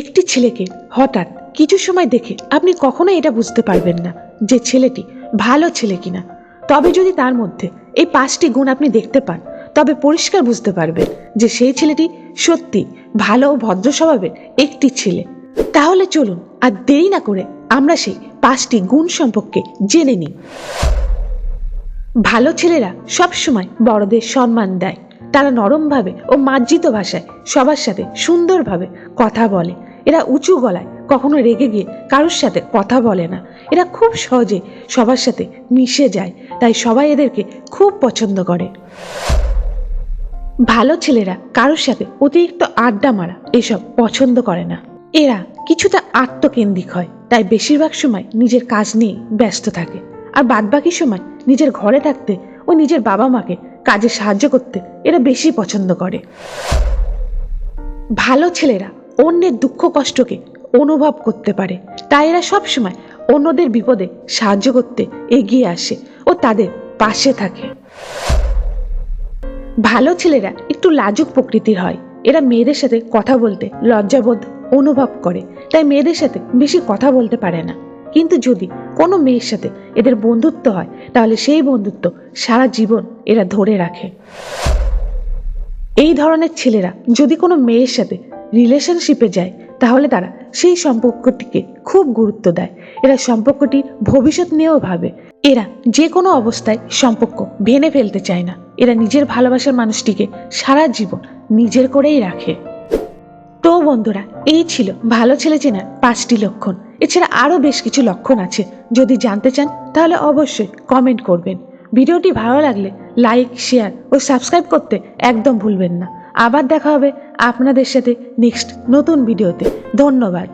একটি ছেলেকে হঠাৎ কিছু সময় দেখে আপনি কখনো এটা বুঝতে পারবেন না যে ছেলেটি ভালো ছেলে কিনা। তবে যদি তার মধ্যে এই পাঁচটি গুণ আপনি দেখতে পান, তবে পরিষ্কার বুঝতে পারবেন যে সেই ছেলেটি সত্যি ভালো ও ভদ্র স্বভাবের একটি ছেলে। তাহলে চলুন আর দেরি না করে আমরা সেই পাঁচটি গুণ সম্পর্কে জেনে নিই। ভালো ছেলেরা সবসময় বড়দের সম্মান দেয়। তারা নরমভাবে ও মার্জিত ভাষায় সবার সাথে সুন্দরভাবে কথা বলে। এরা উঁচু গলায়, কখনো রেগে গিয়ে কারোর সাথে কথা বলে না। এরা খুব সহজে সবার সাথে মিশে যায়, তাই সবাই এদেরকে খুব পছন্দ করে। ভালো ছেলেরা কারোর সাথে অতিরিক্ত আড্ডা মারা এসব পছন্দ করে না। এরা কিছুটা আত্মকেন্দ্রিক হয়, তাই বেশিরভাগ সময় নিজের কাজ নিয়ে ব্যস্ত থাকে। আর বাদবাকি সময় নিজের ঘরে থাকতে ও নিজের বাবা মাকে কাজে সাহায্য করতে এরা বেশি পছন্দ করে। ভালো ছেলেরা অন্যের দুঃখ কষ্টকে অনুভব করতে পারে। তাই এরা সবসময় অন্যদের বিপদে সাহায্য করতে এগিয়ে আসে ও তাদের পাশে থাকে। ভালো ছেলেরা একটু লাজুক প্রকৃতির হয়। এরা মেয়েদের সাথে কথা বলতে লজ্জাবোধ অনুভব করে। তাই মেয়েদের সাথে বেশি কথা বলতে পারে না। কিন্তু যদি কোনো মেয়ের সাথে এদের বন্ধুত্ব হয়, তাহলে সেই বন্ধুত্ব সারা জীবন এরা ধরে রাখে। এই ধরনের ছেলেরা যদি কোনো মেয়ের সাথে রিলেশনশিপে যায়, তাহলে তারা সেই সম্পর্কটিকে খুব গুরুত্ব দেয়। এরা সম্পর্কটির ভবিষ্যৎ নিয়েও ভাবে। এরা যে কোনো অবস্থায় সম্পর্ক ভেঙে ফেলতে চায় না। এরা নিজের ভালোবাসার মানুষটিকে সারা জীবন নিজের করেই রাখে। তো বন্ধুরা, এই ছিল ভালো ছেলে চেনার পাঁচটি লক্ষণ। এছাড়া আরও বেশ কিছু লক্ষণ আছে। যদি জানতে চান, তাহলে অবশ্যই কমেন্ট করবেন। ভিডিওটি ভালো লাগলে লাইক শেয়ার ও সাবস্ক্রাইব করতে একদম ভুলবেন না। আবার দেখা হবে আপনাদের সাথে নেক্সট নতুন ভিডিওতে ধন্যবাদ।